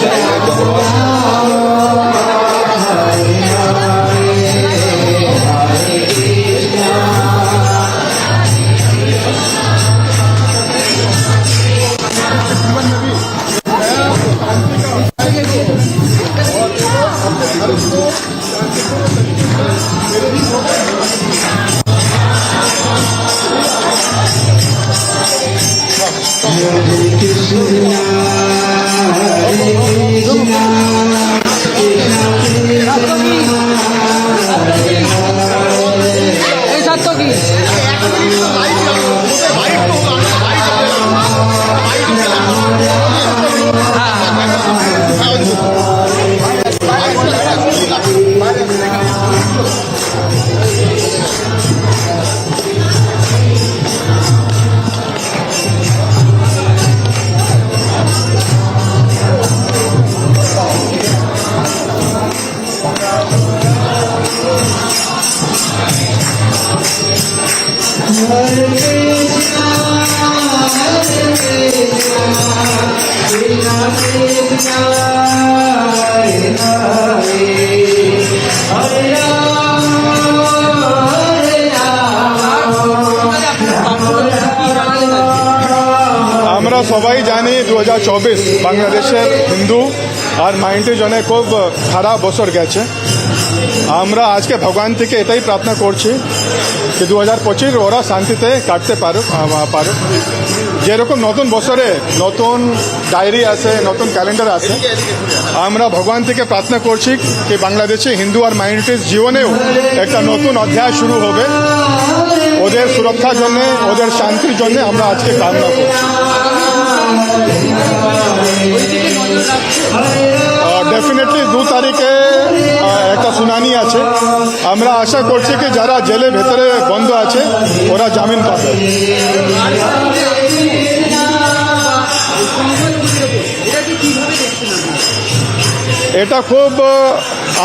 Chega agora. আমরা সবাই জানি দু বাংলাদেশের হিন্দু আর মাইন্ডের জন্য খুব খারাপ বছর গেছে। আমরা আজকে ভগবান থেকে এটাই প্রার্থনা করছি যে দু হাজার পঁচিশ ওরা শান্তিতে কাটতে পারুক পারুক। যেরকম নতুন বছরে নতুন ডায়েরি আছে, নতুন ক্যালেন্ডার আছে, আমরা ভগবান থেকে প্রার্থনা করছি কি বাংলাদেশে হিন্দু আর মাইনরিটিস জীবনেও একটা নতুন অধ্যায় শুরু হবে। ওদের সুরক্ষার জন্য, ওদের শান্তির জন্য আমরা আজকে কামনা করছি। ডেফিনেটলি দু তারিখে একটা শুনানি আছে। আমরা আশা করছি কি যারা জেলের ভেতরে বন্ধ আছে, ওরা জামিন পাবে। এটা খুব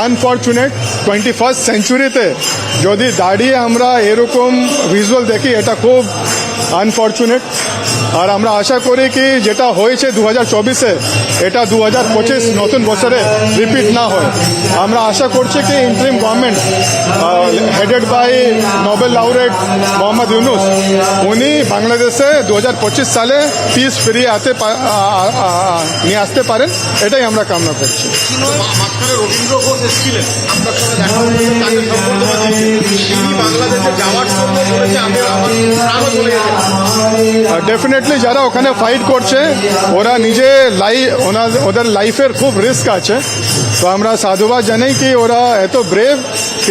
আনফর্চুনেট টোয়েন্টি ফার্স্ট সেঞ্চুরিতে যদি দাঁড়িয়ে আমরা এরকম ভিজুয়াল দেখি, এটা খুব আনফর্চুনেট আর আমরা আশা করি কি যেটা হয়েছে দু হাজার চব্বিশে, এটা দু হাজার পঁচিশ নতুন বছরে রিপিট না হয়। আমরা আশা করছি কি interim government headed by Nobel laureate Mohammad Yunus, উনি বাংলাদেশে দু হাজার পঁচিশ সালে পিস ফিরিয়ে আতে নিয়ে আসতে পারেন, এটাই আমরা কামনা করছি। বাংলাদেশে যাওয়ার জন্য বলেছে, আমি আমার চলে ডেফিনেটলি যারা ওখানে ফাইট করছে, ওরা নিজে লাই ওদের লাইফের খুব রিস্ক আছে। তো আমরা সাধুবাদ জানাই কি ওরা এত ব্রেভ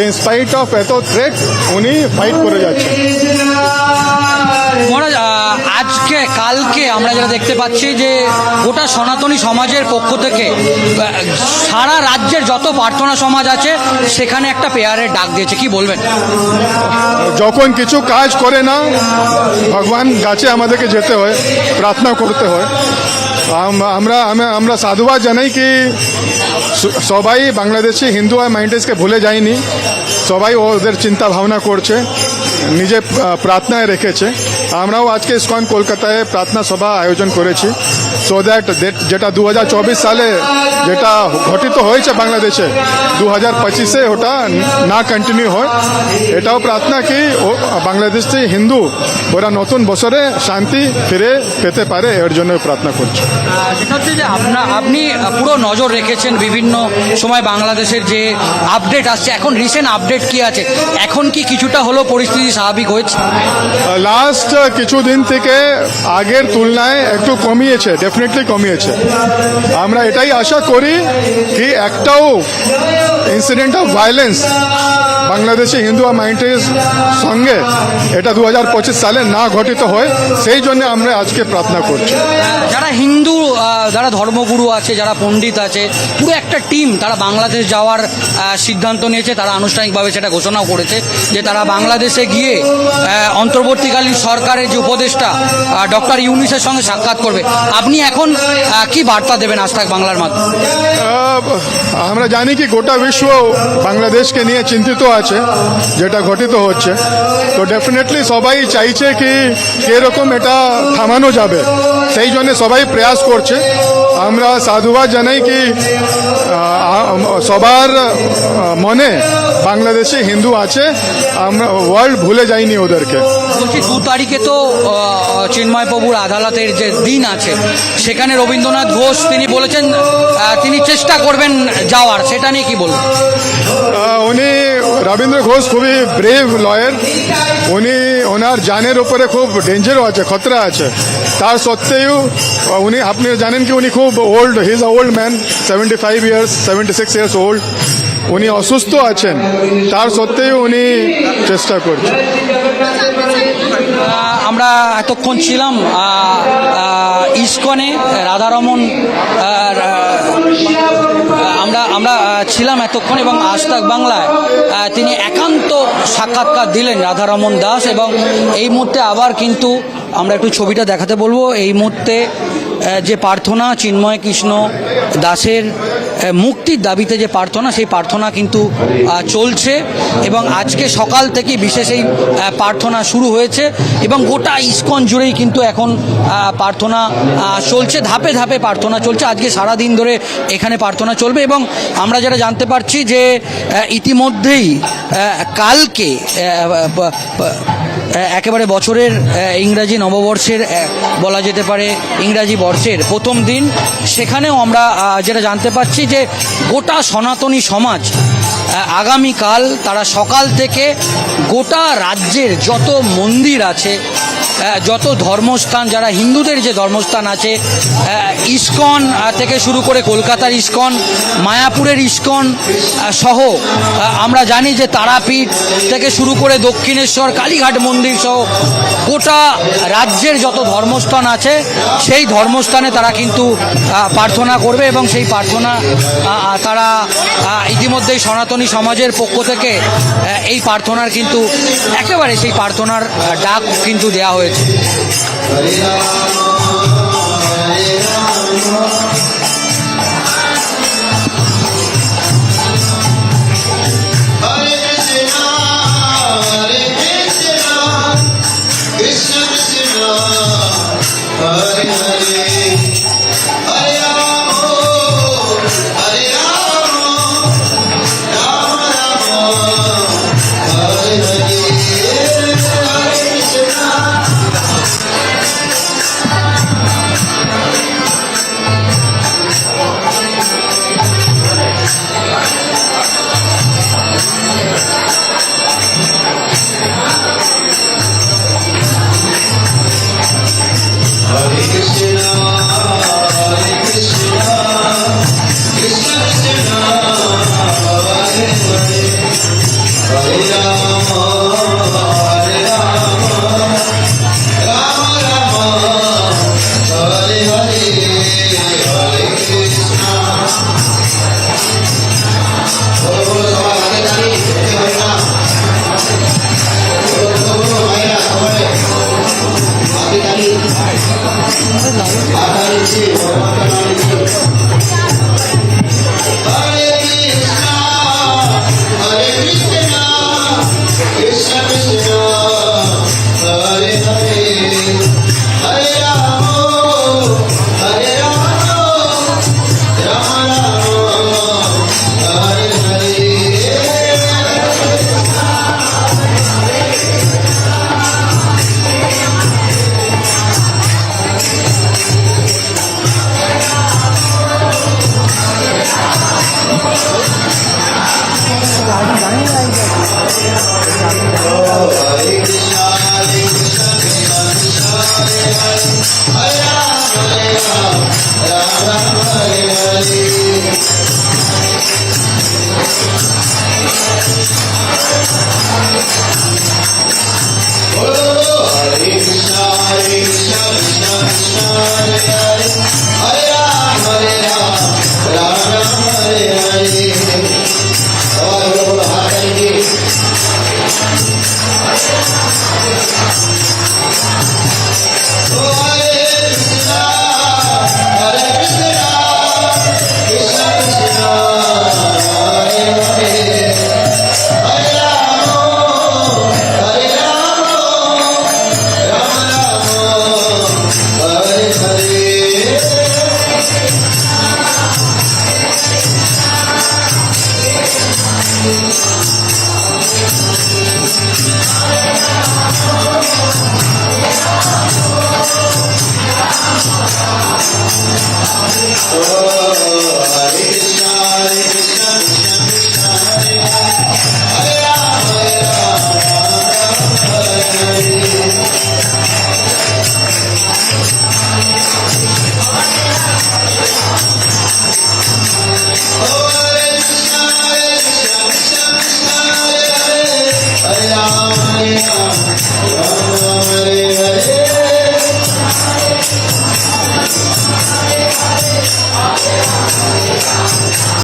ইনস্পাইট অফ এত থ্রেট উনি ফাইট করে যাচ্ছে আজকে, কালকে আমরা যেটা দেখতে পাচ্ছি যে গোটা সনাতনী সমাজের পক্ষ থেকে সারা রাজ্যের যত প্রার্থনা সমাজ আছে, সেখানে একটা পেয়ারের ডাক দিয়েছে। কি বলবেন? যখন কিছু কাজ করে না, ভগবান গাছে আমাদেরকে যেতে হয়, প্রার্থনা করতে হয়। আমরা আমরা- আমরা সাধুবাদ জানাই কি সবাই বাংলাদেশি হিন্দু আর মাইন্ডেসকে ভুলে যায়নি। সবাই ওদের চিন্তা ভাবনা করছে। নিজে প্রার্থনায় রেখেছে। আমরাও আজকে ইসকন কলকাতায় প্রার্থনা সভা আয়োজন করেছি। সো দ্যাট যেটা দু হাজার চব্বিশ সালে যেটা ঘটিত হয়েছে বাংলাদেশে দু হাজার পঁচিশে ওটা না কন্টিনিউ হয়। এটাও প্রার্থনা কি ও বাংলাদেশি হিন্দু ওরা নতুন বছরে শান্তি ফিরে পেতে পারে এর জন্য প্রার্থনা করছি। সেটা হচ্ছে যে আপনি পুরো নজর রেখেছেন বিভিন্ন সময় বাংলাদেশের যে আপডেট আসছে এখন রিসেন্ট আপডেট কি আছে? এখন কি কিছুটা হলেও পরিস্থিতি স্বাভাবিক হয়েছে? লাস্ট কিছুদিন থেকে আগের তুলনায় একটু কমিয়েছে ডেফিনেটলি কমিয়েছে। আমরা এটাই আশা করি কি একটাও incident of violence Bangladeshi Hindu আর মাইন্ডের সঙ্গে এটা দু হাজার পঁচিশ সালে না ঘটিত হয় সেই জন্য আমরা আজকে প্রার্থনা করছি। যারা হিন্দু যারা ধর্মগুরু আছে যারা পণ্ডিত আছে পুরো একটা টিম তারা বাংলাদেশ যাওয়ার সিদ্ধান্ত নিয়েছে তারা আনুষ্ঠানিকভাবে সেটা ঘোষণাও করেছে যে তারা বাংলাদেশে গিয়ে অন্তর্বর্তীকালীন সরকারের যে উপদেষ্টা ডক্টর ইউনিসের সঙ্গে সাক্ষাৎ করবে। আপনি এখন কি বার্তা দেবেন আজ থাক বাংলার মাধ্যমে? আমরা জানি কি গোটা বিশ্ব বাংলাদেশকে নিয়ে চিন্তিত আছে, যেটা ঘটিত হচ্ছে। তো ডেফিনেটলি সবাই চাইছে কি এরকম এটা থামানো যাবে। সেই জন্য সবাই প্রয়াস করছে। আমরা সাধুবাদ জানাই কি সবার মনে বাংলাদেশে হিন্দু আছে আমরা ওয়ার্ল্ড ভুলে যাইনি ওদেরকে। বলছি দু তারিখে তো চিন্ময় প্রভুর আদালতের যে দিন আছে সেখানে রবীন্দ্রনাথ ঘোষ তিনি বলেছেন তিনি চেষ্টা করবেন যাওয়ার সেটা নিয়ে কি বলবেন? উনি রবীন্দ্র ঘোষ খুবই ব্রেভ লয়ার উনি ওনার জানের উপরে খুব ডেঞ্জারও আছে খতরা আছে। তার সত্ত্বেও উনি, আপনি জানেন কি, উনি খুব old he is a old man seventy five years seventy six years old উনি অসুস্থ আছেন। তার সত্ত্বেও উনি চেষ্টা করছেন। আমরা এতক্ষণ ছিলাম ইস্কনে, রাধারমন আমরা আমরা ছিলাম এতক্ষণ এবং আজতাক বাংলায়। তিনি একান্ত সাক্ষাৎকার দিলেন রাধারমন দাস এবং এই মুহূর্তে আবার কিন্তু আমরা একটু ছবিটা দেখাতে বলব। এই মুহূর্তে যে প্রার্থনা চিন্ময় কৃষ্ণ দাসের মুক্তির দাবিতে যে প্রার্থনা, সেই প্রার্থনা কিন্তু চলছে এবং আজকে সকাল থেকে বিশেষ এই প্রার্থনা শুরু হয়েছে এবং গোটা ইস্কন জুড়েই কিন্তু এখন প্রার্থনা চলছে, ধাপে ধাপে প্রার্থনা চলছে। আজকে সারা দিন ধরে এখানে প্রার্থনা চলবে এবং আমরা যেটা জানতে পারছি যে ইতিমধ্যেই কালকে একেবারে বছরের ইংরাজি নববর্ষের বলা যেতে পারে, ইংরাজি বর্ষের প্রথম দিন। সেখানেও আমরা যেটা জানতে পারছি যে গোটা সনাতনী সমাজ আগামীকাল তারা সকাল থেকে গোটা রাজ্যের যত মন্দির আছে যত ধর্মস্থান, যারা হিন্দুদের যে ধর্মস্থান আছে ইস্কন থেকে শুরু করে কলকাতার ইস্কন, মায়াপুরের ইস্কন সহ আমরা জানি যে তারাপীঠ থেকে শুরু করে দক্ষিণেশ্বর, কালীঘাট মন্দির সহ, গোটা রাজ্যের যত ধর্মস্থান আছে, সেই ধর্মস্থানে তারা কিন্তু প্রার্থনা করবে এবং সেই প্রার্থনা তারা ইতিমধ্যেই সনাতনী সমাজের পক্ষ থেকে এই প্রার্থনার কিন্তু, একেবারে সেই প্রার্থনার ডাক কিন্তু দেওয়া হয়েছে। it.